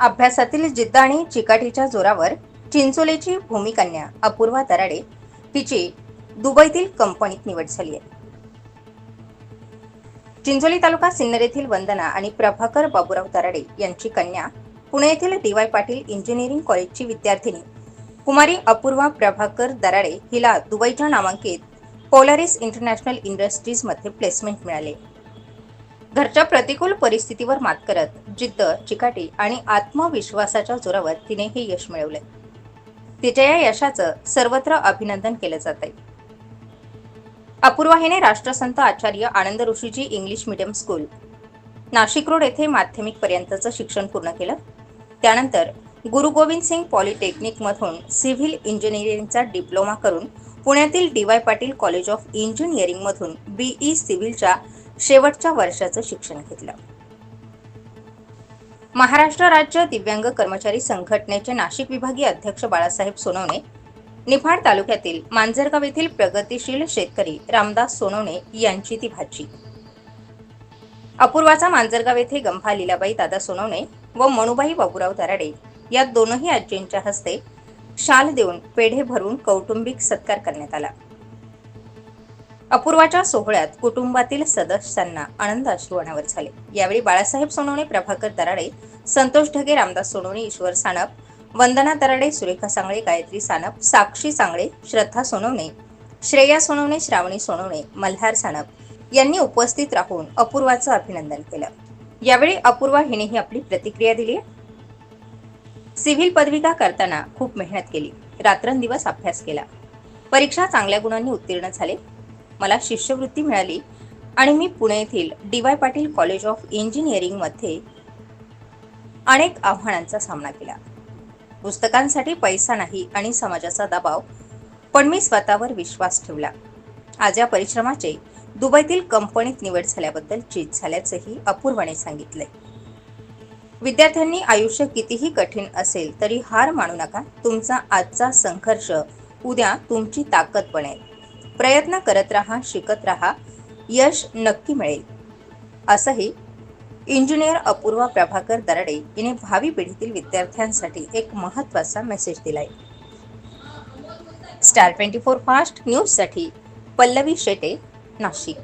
अभ्यासातील जिद्द आणि चिकाटीच्या जोरावर चिंचोलेची भूमिकन्या अपूर्वा दराडे हिची दुबईतील कंपनीत निवड झाली आहे. चिंचोली तालुका सिन्नर येथील वंदना आणि प्रभाकर बाबूराव दराडे यांची कन्या पुणे येथील डी वाय पाटील इंजिनिअरिंग कॉलेजची विद्यार्थिनी कुमारी अपूर्वा प्रभाकर दराडे हिला दुबईच्या नामांकित पोलारिस इंटरनॅशनल इंडस्ट्रीजमध्ये प्लेसमेंट मिळाले. घरच्या प्रतिकूल परिस्थितीवर मात करत जिद्द चिकाटी आणि आत्मविश्वासाच्या जोरावर तिने हे यश मिळवले. तिच्या या यशाचं सर्वत्र अभिनंदन केलं जात आहे अपूर्वा हिने राष्ट्रसंत Acharya Anand Rishiji English medium school Nashik road येथे माध्यमिक पर्यंतचं शिक्षण पूर्ण केलं. त्यानंतर गुरु गोविंद सिंग पॉलिटेक्निकमधून सिव्हिल इंजिनिअरिंगचा डिप्लोमा करून पुण्यातील D Y Patil college of इंजिनिअरिंगमधून BE सिव्हिलच्या शेवटच्या वर्षाचं शिक्षण घेतलं. महाराष्ट्र राज्य दिव्यांग कर्मचारी संघटनेचे नाशिक विभागीय अध्यक्ष बाळासाहेब सोनवणे निफाड तालुक्यातील मांजरगाव येथील प्रगतिशील शेतकरी रामदास सोनवणे यांची ती भाची. अपूर्वाचा मांजरगाव येथे गंभा लीलाबाई दादा सोनवणे व मणुबाई बाबूराव दराडे या दोनही आजींच्या हस्ते शाल देऊन पेढे भरून कौटुंबिक सत्कार करण्यात आला. अपूर्वाच्या सोहळ्यात कुटुंबातील सदस्यांना आनंद अश्रू अनावर झाले. यावेळी बाळासाहेब सोनवणे प्रभाकर दराडे संतोष ढगे रामदास सोनवणे ईश्वर सानप वंदना दराडे सुरेखा सांगळे गायत्री सानप साक्षी सांगळे श्रद्धा सोनवणे श्रेया सोनवणे श्रावणी सोनवणे मल्हार सानप यांनी उपस्थित राहून अपूर्वाचं अभिनंदन केलं. यावेळी अपूर्वा हिनेही आपली प्रतिक्रिया दिली. सिव्हिल पदविका करताना खूप मेहनत केली. रात्रंदिवस अभ्यास केला. परीक्षा चांगल्या गुणांनी उत्तीर्ण झाले. मला शिष्यवृत्ती मिळाली आणि मी पुणे येथील D Y Patil college of इंजिनिअरिंगमध्ये अनेक आव्हानांचा सामना केला. पुस्तकांसाठी पैसा नाही आणि समाजाचा दबाव पण मी स्वतःवर विश्वास ठेवला. आज या परिश्रमाचे दुबईतील कंपनीत निवड झाल्याबद्दल चित झाल्याचंही अपूर्वाने सांगितले विद्यार्थ्यांनी आयुष्य कितीही कठीण असेल तरी हार मानू नका. तुमचा आजचा संघर्ष उद्या तुमची ताकद बनेल. प्रयत्न करत राहा शिकत राहा यश नक्की मिळेल. असंही इंजिनियर अपूर्वा प्रभाकर दराडे हिने भावी पिढीतील विद्यार्थ्यांसाठी एक महत्त्वाचा मेसेज दिलाय. स्टार ट्वेंटी फोर फास्ट न्यूजसाठी पल्लवी शेटे नाशिक.